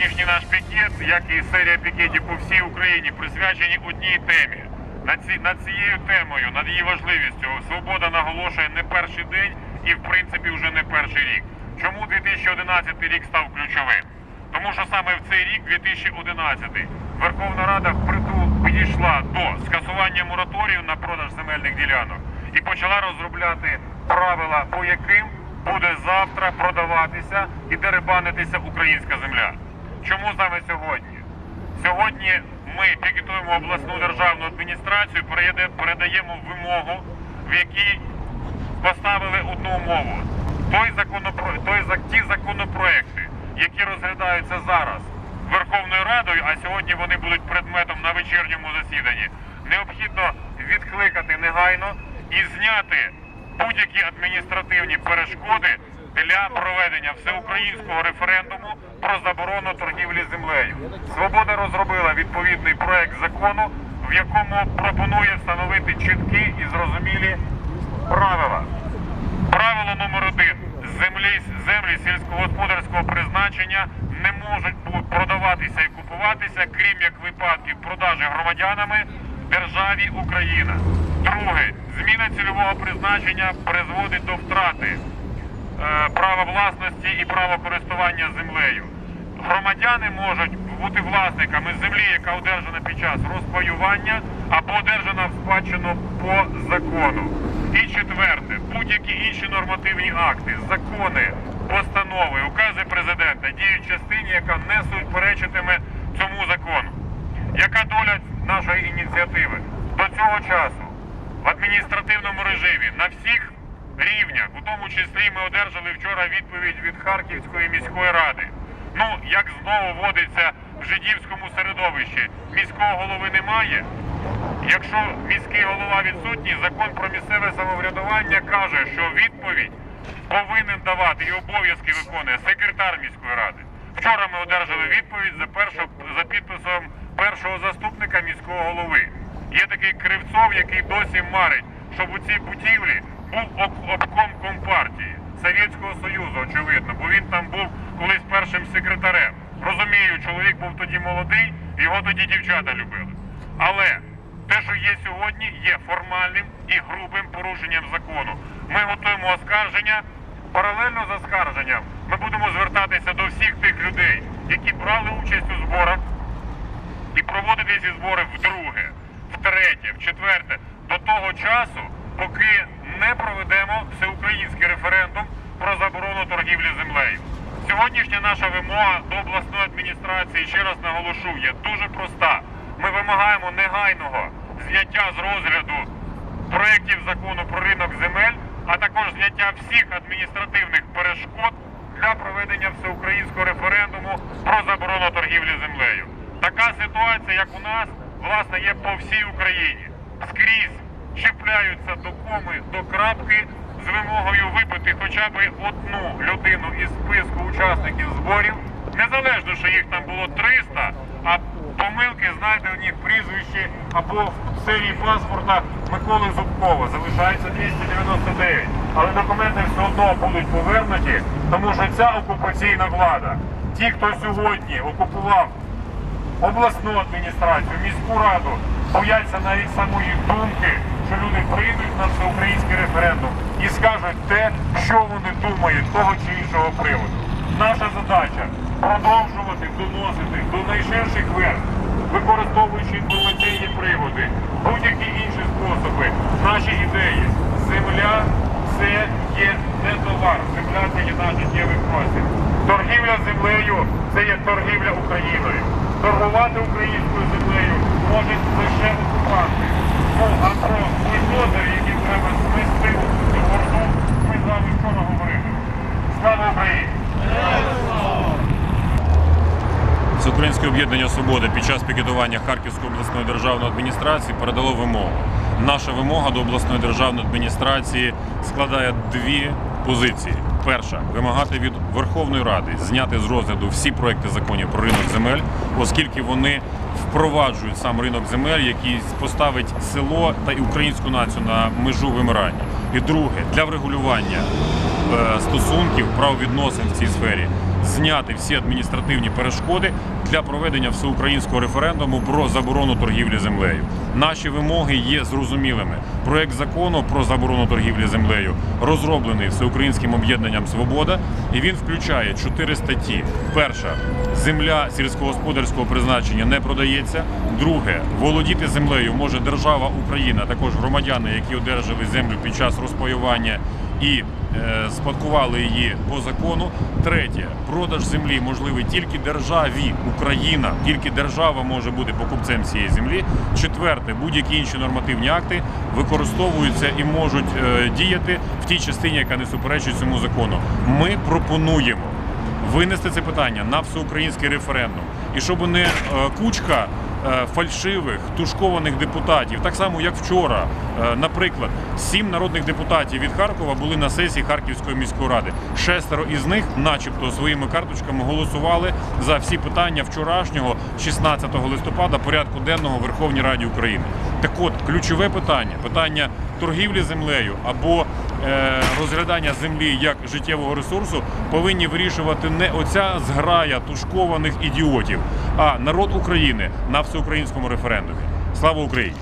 Сьогоднішній наш пікет, як і серія пікетів по всій Україні, присвячені одній темі. Над, ці, над цією темою, над її важливістю, свобода наголошує не перший день і, в принципі, вже не перший рік. Чому 2011 рік став ключовим? Тому що саме в цей рік, 2011, Верховна Рада впритул підійшла до скасування мораторію на продаж земельних ділянок і почала розробляти правила, по яким буде завтра продаватися і деребанитися українська земля. Чому саме сьогодні? Сьогодні ми пікетуємо обласну державну адміністрацію, передаємо вимогу, в якій поставили одну умову. Той законопро... той... ті законопроекти, які розглядаються зараз Верховною Радою, а сьогодні вони будуть предметом на вечірньому засіданні, необхідно відкликати негайно і зняти будь-які адміністративні перешкоди для проведення всеукраїнського референдуму про заборону торгівлі землею. Свобода розробила відповідний проект закону, в якому пропонує встановити чіткі і зрозумілі правила. Правило номер один. Землі, землі сільськогосподарського призначення не можуть продаватися і купуватися, крім як випадків продажі громадянами державі Україна. Друге, зміна цільового призначення призводить до втрати е, права власності і права користування землею. Громадяни можуть бути власниками землі, яка одержана під час розпаювання або одержана в спадщину по закону. І четверте, будь-які інші нормативні акти, закони, постанови, укази президента діють частині, яка не суперечитиме цьому закону. Яка доля нашої ініціативи? До цього часу в адміністративному режимі на всіх у тому числі ми одержали вчора відповідь від Харківської міської ради. Ну, як знову вводиться в жидівському середовищі, міського голови немає. Якщо міський голова відсутній, закон про місцеве самоврядування каже, що відповідь повинен давати і обов'язки виконує секретар міської ради. Вчора ми одержали відповідь за першо, за підписом першого заступника міського голови. Є такий Кривцов, який досі марить, щоб у цій будівлі був обком компартії Совєтського Союзу, очевидно, бо він там був колись першим секретарем. Розумію, чоловік був тоді молодий, його тоді дівчата любили. Але те, що є сьогодні, є формальним і грубим порушенням закону. Ми готуємо оскарження. Паралельно з оскарженням ми будемо звертатися до всіх тих людей, які брали участь у зборах, і проводити ці збори вдруге, втретє, вчетверте, до того часу, поки не проведемо всеукраїнський референдум про заборону торгівлі землею. Сьогоднішня наша вимога до обласної адміністрації, ще раз наголошу, є дуже проста. Ми вимагаємо негайного зняття з розгляду проєктів закону про ринок земель, а також зняття всіх адміністративних перешкод для проведення всеукраїнського референдуму про заборону торгівлі землею. Така ситуація, як у нас, власне, є по всій Україні. Скрізь чіпляються до коми, до крапки з вимогою вибити хоча б одну людину із списку учасників зборів, незалежно, що їх там було 300, а помилки знайдені в прізвищі або в серії паспорта Миколи Зубкова. Залишається 299. Але документи все одно будуть повернуті, тому що ця окупаційна влада, ті, хто сьогодні окупував обласну адміністрацію, міську раду бояться навіть самої думки, що люди прийдуть на всеукраїнський референдум і скажуть те, що вони думають того чи іншого приводу. Наша задача продовжувати доносити до найширших верств, використовуючи інформаційні приводи, будь-які інші способи, наші ідеї. Земля це є не товар, земля це є наш життєвий простір. Торгівля землею це є торгівля Україною. Торгувати українською землею можуть лише окупанти. А про бульдозер, який треба знести цю горду, ми з вами вчора говорили. Слава Україні! Всеукраїнське об'єднання Свобода під час пікетування Харківської обласної державної адміністрації передало вимогу. Наша вимога до обласної державної адміністрації складає дві позиції. Перша вимагати від Верховної Ради зняти з розгляду всі проекти законів про ринок земель, оскільки вони впроваджують сам ринок земель, який поставить село та і українську націю на межу вимирання. І друге для врегулювання е, стосунків правовідносин в цій сфері зняти всі адміністративні перешкоди для проведення всеукраїнського референдуму про заборону торгівлі землею. Наші вимоги є зрозумілими. Проект закону про заборону торгівлі землею розроблений всеукраїнським об'єднанням Свобода, і він включає чотири статті. Перша земля сільськогосподарського призначення не продається. Друге, володіти землею може держава Україна, також громадяни, які одержали землю під час розпаювання і е, спадкували її по закону. Третє, продаж землі можливий тільки державі Україна, тільки держава може бути покупцем цієї землі. Четверте, будь-які інші нормативні акти використовуються і можуть е, діяти в тій частині, яка не суперечить цьому закону. Ми пропонуємо винести це питання на всеукраїнський референдум. І щоб не е, кучка фальшивих тушкованих депутатів, так само як вчора, е, наприклад, сім народних депутатів від Харкова були на сесії Харківської міської ради. Шестеро із них, начебто, своїми карточками голосували за всі питання вчорашнього, 16 листопада, порядку денного в Верховній Раді України. Так от, ключове питання питання торгівлі землею або е, розглядання землі як життєвого ресурсу повинні вирішувати не оця зграя тушкованих ідіотів, а народ України на всеукраїнському референдумі. Слава Україні!